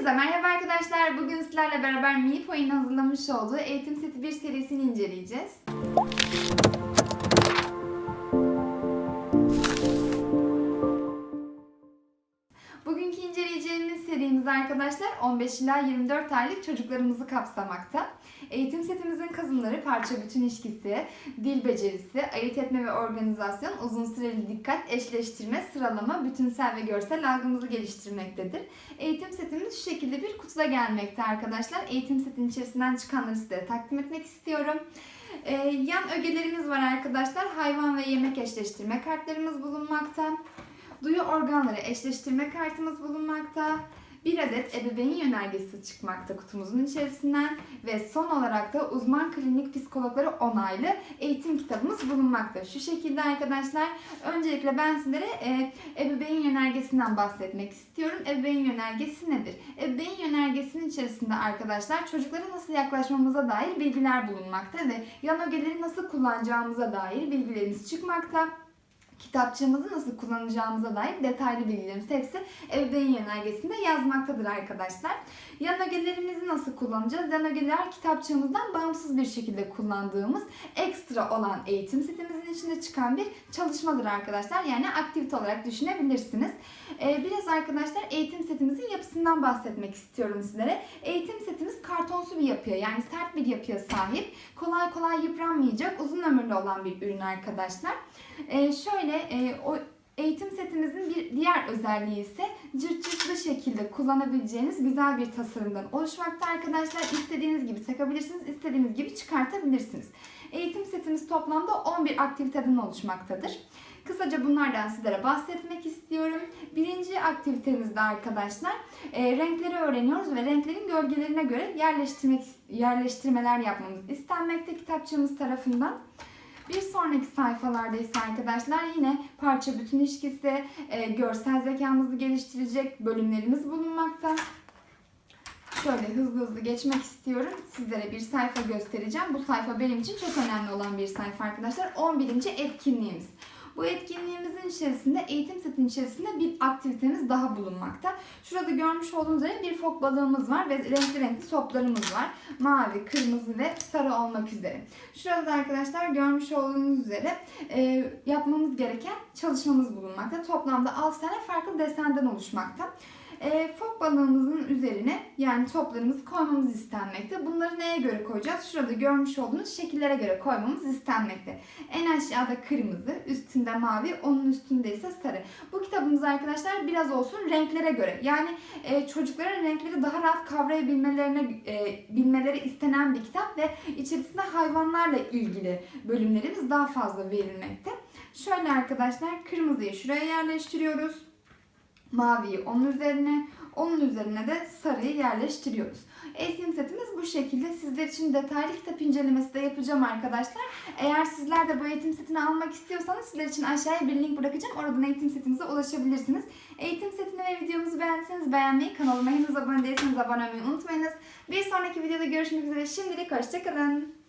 Hepinize merhaba arkadaşlar. Bugün sizlerle beraber Mipo'nun hazırlamış olduğu eğitim seti 1 serisini inceleyeceğiz. Bugünkü inceleyeceğimiz serimiz arkadaşlar 15 ila 24 aylık çocuklarımızı kapsamakta. Eğitim setimizin kazanımları parça bütün ilişkisi, dil becerisi, ayırt etme ve organizasyon, uzun süreli dikkat, eşleştirme, sıralama, bütünsel ve görsel algımızı geliştirmektedir. Eğitim setimiz şu şekilde bir kutuda gelmekte arkadaşlar. Eğitim setin içerisinden çıkanları size takdim etmek istiyorum. Ee, yan ögelerimiz var arkadaşlar. Hayvan ve yemek eşleştirme kartlarımız bulunmakta. Duyu organları eşleştirme kartımız bulunmakta. Bir adet ebeveyn yönergesi çıkmakta kutumuzun içerisinden ve son olarak da uzman klinik psikologları onaylı eğitim kitabımız bulunmakta. Şu şekilde arkadaşlar öncelikle ben sizlere e, ebeveyn yönergesinden bahsetmek istiyorum. Ebeveyn yönergesi nedir? Ebeveyn yönergesinin içerisinde arkadaşlar çocuklara nasıl yaklaşmamıza dair bilgiler bulunmakta ve yan ögeleri nasıl kullanacağımıza dair bilgilerimiz çıkmakta kitapçığımızı nasıl kullanacağımıza dair detaylı bilgilerimiz hepsi ebeveyn yönergesinde yazmaktadır arkadaşlar. Yan ögelerimizi nasıl kullanacağız? Yan ögeler kitapçığımızdan bağımsız bir şekilde kullandığımız ekstra olan eğitim setimizin içinde çıkan bir çalışmadır arkadaşlar. Yani aktivite olarak düşünebilirsiniz. Ee, biraz arkadaşlar eğitim setimizin yapısından bahsetmek istiyorum sizlere. Eğitim setimiz kartonsu bir yapıya yani sert bir yapıya sahip. Kolay kolay yıpranmayacak uzun ömürlü olan bir ürün arkadaşlar. Ee, şöyle e, o eğitim setimizin bir diğer özelliği ise cırt cırtlı şekilde kullanabileceğiniz güzel bir tasarımdan oluşmakta arkadaşlar. İstediğiniz gibi takabilirsiniz, istediğiniz gibi çıkartabilirsiniz. Eğitim setimiz toplamda 11 aktiviteden oluşmaktadır. Kısaca bunlardan sizlere bahsetmek istiyorum. Birinci aktivitemizde arkadaşlar e, renkleri öğreniyoruz ve renklerin gölgelerine göre yerleştirmek yerleştirmeler yapmamız istenmekte kitapçığımız tarafından. Bir sonraki sayfalarda ise arkadaşlar yine parça bütün ilişkisi, e, görsel zekamızı geliştirecek bölümlerimiz bulunmakta. Şöyle hızlı hızlı geçmek istiyorum. Sizlere bir sayfa göstereceğim. Bu sayfa benim için çok önemli olan bir sayfa arkadaşlar. 11. etkinliğimiz. Bu etkinliğimizin içerisinde eğitim setin içerisinde bir aktivitemiz daha bulunmakta. Şurada görmüş olduğunuz üzere bir fok balığımız var ve renkli renkli toplarımız var. Mavi, kırmızı ve sarı olmak üzere. Şurada da arkadaşlar görmüş olduğunuz üzere e, yapmamız gereken çalışmamız bulunmakta. Toplamda 6 tane farklı desenden oluşmakta. E, fok balığımızın üzerine yani toplarımızı koymamız istenmekte. Bunları neye göre koyacağız? Şurada görmüş olduğunuz şekillere göre koymamız istenmekte. En aşağıda kırmızı, üstünde mavi, onun üstünde ise sarı. Bu kitabımız arkadaşlar biraz olsun renklere göre. Yani e, çocukların renkleri daha rahat kavrayabilmelerine e, bilmeleri istenen bir kitap ve içerisinde hayvanlarla ilgili bölümlerimiz daha fazla verilmekte. Şöyle arkadaşlar kırmızıyı şuraya yerleştiriyoruz maviyi onun üzerine, onun üzerine de sarıyı yerleştiriyoruz. Eğitim setimiz bu şekilde. Sizler için detaylı kitap incelemesi de yapacağım arkadaşlar. Eğer sizler de bu eğitim setini almak istiyorsanız sizler için aşağıya bir link bırakacağım. Oradan eğitim setimize ulaşabilirsiniz. Eğitim setini ve videomuzu beğendiyseniz beğenmeyi, kanalıma henüz abone değilseniz abone olmayı unutmayınız. Bir sonraki videoda görüşmek üzere. Şimdilik hoşçakalın.